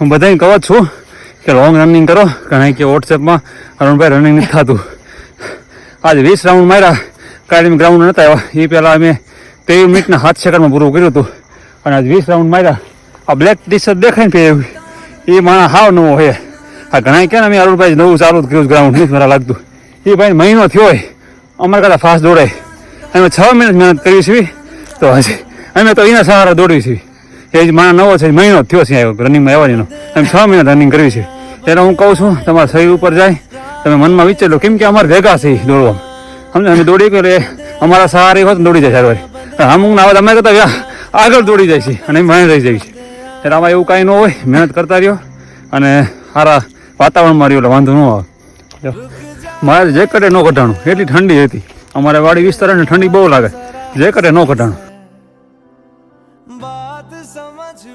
હું બધાને કહું છું કે લોંગ રનિંગ કરો. કારણ કે વોટ્સએપમાં અરુણભાઈ રનિંગ નથી થતું. આજે વીસ રાઉન્ડ માર્યા. કાયમી ગ્રાઉન્ડ નહોતા આવ્યા. એ પહેલાં અમે ત્રેવીસ મિનિટના સાત સેકન્ડમાં પૂરું કર્યું હતું. અને આજે વીસ રાઉન્ડ માર્યા. આ બ્લેક ટી શર્ટ દેખાય ને એ માણસ હાવ નવો હોય આ ઘણા કે અમે અરુણભાઈ નવું ચાલુ કર્યું ગ્રાઉન્ડ નથી મારા લાગતું. એ ભાઈ મહિનો થયો હોય. અમારે કરતાં ફાસ્ટ દોડાય. અમે છ મિનિટ મહેનત કરી છીએ. તો હજી અમે તો એના સહારા દોડવી છે એ જ માણસ નવો છે મહિનો થયો છે આવ્યો રનિંગમાં આવવાનો એમ છ મહિના રનિંગ કરવી છે. એટલે હું કહું છું, તમારા શરીર ઉપર જાય, તમે મનમાં વિચારો કેમ કે અમારે ભેગા છે દોડવા સમજો અમે દોડી એટલે અમારા સહારે હોત દોડી જાય સારવાર. અમુક ના અમે કરતા આગળ દોડી જાય છે. અને મહેનત રહી જાય છે. એટલે આમાં એવું કાંઈ ન હોય, મહેનત કરતા રહ્યો અને સારા વાતાવરણમાં રહ્યો, એટલે વાંધો ન આવે. મારે જેકેટે ન ઘટાણું એટલી ઠંડી હતી. અમારે વાડી વિસ્તાર ઠંડી બહુ લાગે. જેકેટે ન કઢાણું. बात समझ